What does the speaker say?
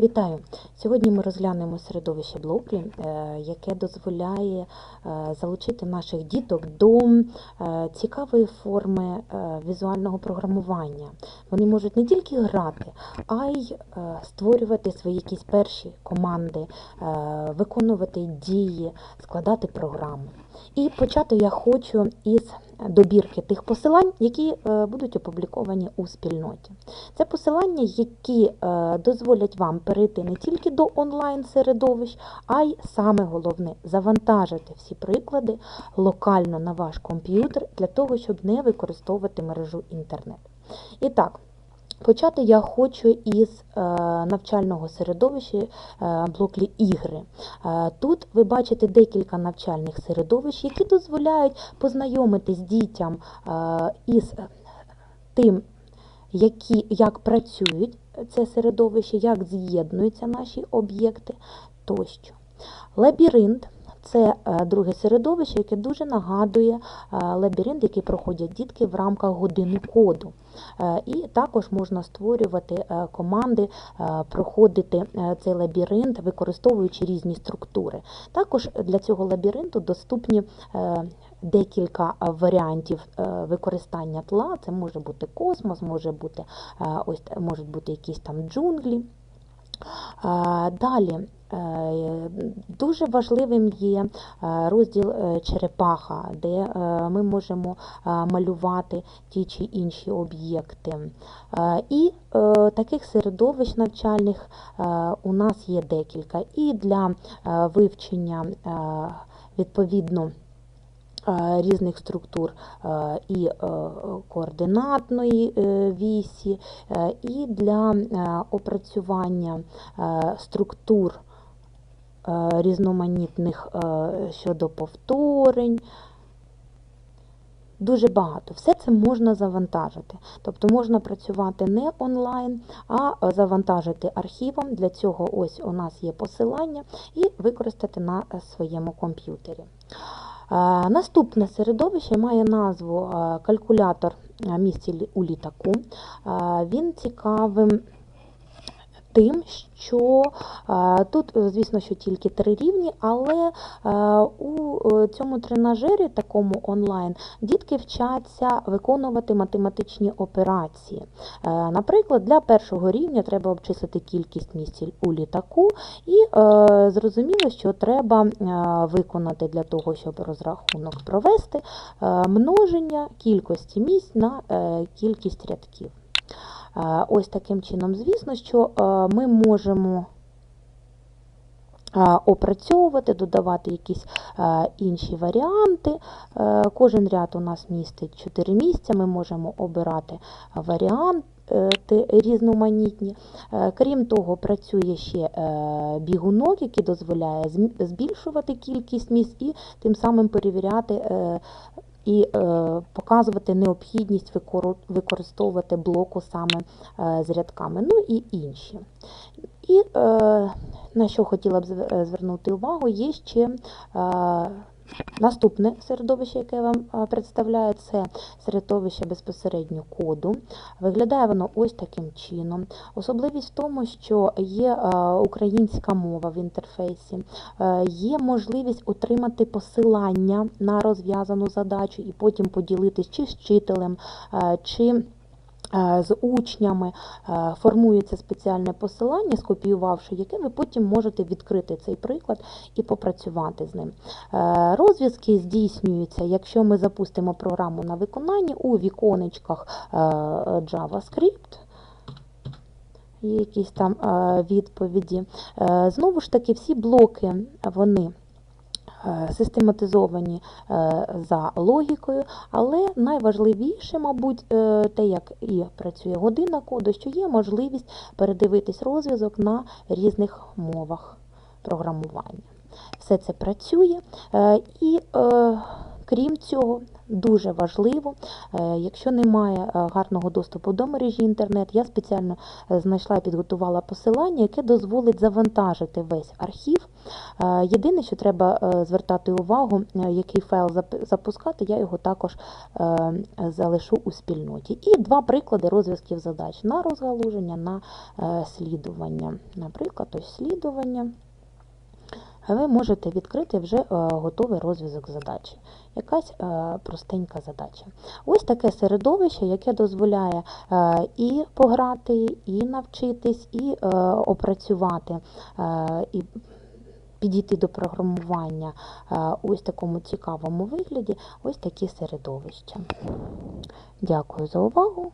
Вітаю! Сьогодні ми розглянемо середовище Блоклі, е, яке дозволяє е, залучити наших діток до е, цікавої форми візуального програмування. Вони можуть не тільки грати, а й створювати свої якісь перші команди, виконувати дії, складати програми. І почати я хочу із добірки тих посилань, які е, будуть опубліковані у спільноті. Це посилання, які е, дозволять вам перейти не тільки до онлайн-середовищ, а й саме головне завантажити всі приклади локально на ваш комп'ютер для того, щоб не використовувати мережу інтернет. І так, почати я хочу із е, навчального середовища е, блоклі ігри. Е, Тут ви бачите декілька навчальних середовищ, які дозволяють познайомитись дітям із тим, які, як працюють це середовище, як з'єднуються наші об'єкти тощо. Лабіринт це е, друге середовище, яке дуже нагадує е, лабіринт, який проходять дітки в рамках години коду. Е, І також можна створювати команди, проходити цей лабіринт, використовуючи різні структури. Також для цього лабіринту доступні декілька варіантів використання тла. Це може бути космос, може бути ось можуть бути якісь там джунглі. Далі дуже важливим є е, розділ е, черепаха, де е, ми можемо е, малювати ті чи інші об'єкти. Е, І е, таких середовищ навчальних е, у нас є декілька. І для е, вивчення е, відповідно е, різних структур е, і е, координатної е, вісі, е, і для е, опрацювання е, структур е, різноманітних е, щодо повторень. Дуже багато. Все це можна завантажити. Тобто можна працювати не онлайн, а завантажити архівом. Для цього ось у нас є посилання і використати на е, своєму комп'ютері. Е, Наступне середовище має назву е, калькулятор е, місць лі- у літаку. Е, Він цікавим тим, що е, тут, е, звісно, що тільки три рівні, але е, у цьому тренажері, такому онлайн, дітки вчаться виконувати математичні операції. Наприклад, для першого рівня треба обчислити кількість місць у літаку, і зрозуміло, що треба виконати для того, щоб розрахунок провести множення кількості місць на кількість рядків. Ось таким чином, звісно, що ми можемо опрацьовувати, додавати якісь інші варіанти. Кожен ряд у нас містить 4 місця, ми можемо обирати варіанти різноманітні. Крім того, працює ще е, бігунок, який дозволяє збільшувати кількість місць і тим самим перевіряти е, і е, показувати необхідність використовувати блоку саме е, з рядками, ну і інші. І е, на що хотіла б звернути увагу, є ще наступне середовище, яке я вам представляю, це середовище безпосередньо коду. Виглядає воно ось таким чином. Особливість в тому, що є українська мова в інтерфейсі, е, є можливість отримати посилання на розв'язану задачу і потім поділитись чи з вчителем, е, чи з учнями Е, формується спеціальне посилання, скопіювавши яке, ви потім можете відкрити цей приклад і попрацювати з ним. Е, Розв'язки здійснюються, якщо ми запустимо програму на виконанні у віконечках е, JavaScript. Якісь там е, відповіді. Е, Знову ж таки, всі блоки вони е, систематизовані е, за логікою, але найважливіше, мабуть, е, те, як і працює година коду, що є можливість передивитись розв'язок на різних мовах програмування. Все це працює. Е, І е, крім цього, дуже важливо, е, якщо немає е, гарного доступу до мережі інтернет, я спеціально е, знайшла і підготувала посилання, яке дозволить завантажити весь архів Е, Єдине, що треба е, звертати увагу, е, який файл запускати, я його також е, залишу у спільноті. І два приклади розв'язків задач на розгалуження, на е, слідування. Наприклад, ось слідування. Ви можете відкрити вже е, готовий розв'язок задачі. Якась е, простенька задача. Ось таке середовище, яке дозволяє е, і пограти, і навчитись, і е, опрацювати, е, і підійти до програмування е, ось такому цікавому вигляді, ось такі середовища. Дякую за увагу.